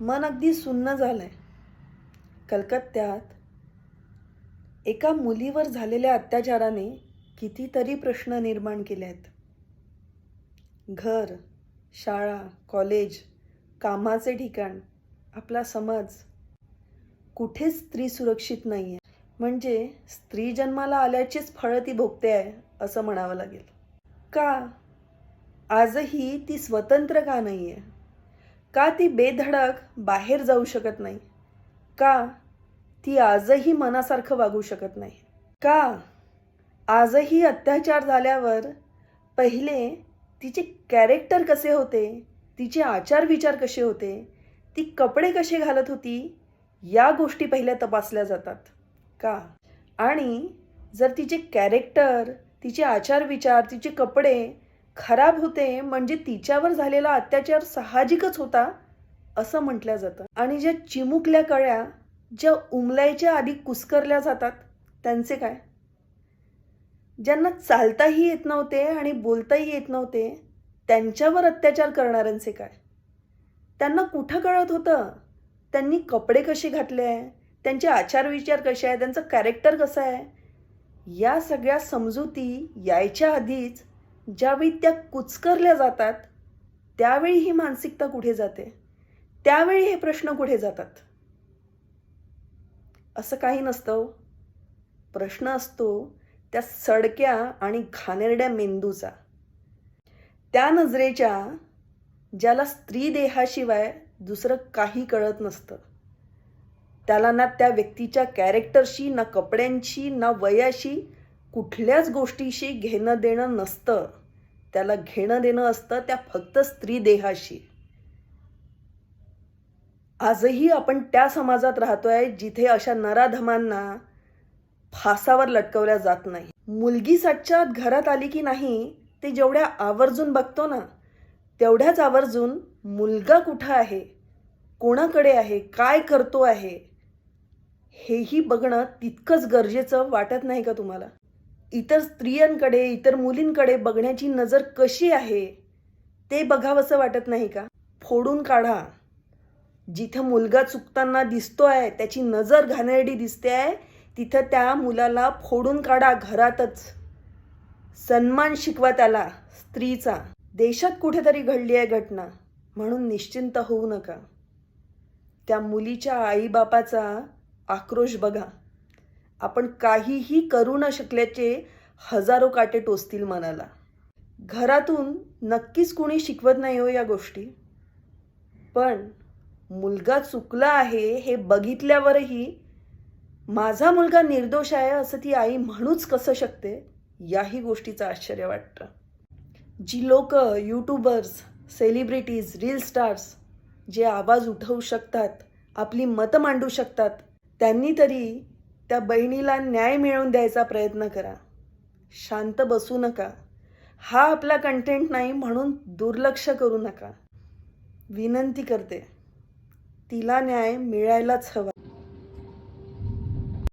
मन अगदी सुन्न झालंय. कलकत्त्यात एका मुलीवर झालेल्या अत्याचाराने कितीतरी प्रश्न निर्माण केले आहेत. घर शाळा कॉलेज कामाचे ठिकाण आपला समाज. कुठेच स्त्री सुरक्षित नाही आहे म्हणजे स्त्री जन्माला आल्याचीच फळं ती भोगते आहे असं म्हणावं लागेल. का? आजही ती स्वतंत्र का नाही आहे का ती बेधडक बाहेर जाऊ शकत नाही? का ती आजही मनासारखं वागू शकत नाही? का आजही अत्याचार झाल्यावर पहिले तिचे कॅरेक्टर कसे होते? तिचे आचार विचार कसे होते? ती कपडे कसे घालत होती? या गोष्टी पहिल्या तपासल्या जातात. का? आणि जर तिचे कॅरेक्टर तिचे आचार विचार तिचे कपडे खराब होते म्हणजे तिच्यावर झालेला अत्याचार साहजिकच होता असं म्हटलं जातं. आणि ज्या चिमुकल्या कळ्या ज्या उमलायच्या आधी कुस्करल्या जातात त्यांचे काय? ज्यांना चालताही येत नव्हते आणि बोलताही येत नव्हते त्यांच्यावर अत्याचार करणाऱ्यांचे काय? त्यांना कुठं कळत होतं? त्यांनी कपडे कसे घातले? आहे त्यांचे आचार विचार कसे? आहे त्यांचं कॅरेक्टर कसं आहे? या सगळ्या समजुती यायच्या आधीच ज्यावेळी त्या कुचकरल्या जातात त्यावेळी ही मानसिकता कुठे जाते? त्यावेळी हे प्रश्न कुठे जातात? असं काही नसतं हो. प्रश्न असतो त्या सडक्या आणि घाणेरड्या मेंदूचा. त्या नजरेच्या ज्याला स्त्री देहाशिवाय दुसरं काही कळत नसतं. त्याला ना त्या व्यक्तीच्या कॅरेक्टरशी ना कपड्यांशी ना वयाशी कुठल्याच गोष्टीशी घेणं देणं नसतं. त्याला घेणं देणं असतं त्या फक्त स्त्री देहाशी. आजही आपण त्या समाजात राहतोय जिथे अशा नराधमांना फासावर लटकवल्या जात नाही. मुलगी साक्षात घरात आली की नाही ते जेवढ्या आवर्जून बघतो ना तेवढ्याच आवर्जून मुलगा कुठं आहे कोणाकडे आहे काय करतो आहे हेही बघणं तितकंच गरजेचं वाटत नाही का तुम्हाला? इतर स्त्रियांकडे इतर मुलींकडे बघण्याची नजर कशी आहे ते बघावंसं वाटत नाही का? फोडून काढा. जिथं मुलगा चुकताना दिसतोय त्याची नजर घाणेरडी दिसते आहे तिथं त्या मुलाला फोडून काढा घरातच. सन्मान शिकवा त्याला स्त्रीचा. देशात कुठेतरी घडली आहे घटना म्हणून निश्चिंत होऊ नका. त्या मुलीच्या आईबापाचा आक्रोश बघा. आपण काहीही करू न शकल्याचे हजारो काटे टोचतील मनाला. घरातून नक्कीच कोणी शिकवत नाही हो या गोष्टी. पण मुलगा चुकला आहे हे बघितल्यावरही माझा मुलगा निर्दोष आहे असं ती आई म्हणूच कसं शकते याही गोष्टीचं आश्चर्य वाटतं. जी लोक यूट्यूबर्स सेलिब्रिटीज रील स्टार्स जे आवाज उठवू शकतात आपली मतं मांडू शकतात त्यांनी तरी त्या बहिणीला न्याय मिळवून द्यायचा प्रयत्न करा. शांत बसू नका. हा आपला कंटेंट नाही म्हणून दुर्लक्ष करू नका. विनंती करते. तिला न्याय मिळायलाच हवा.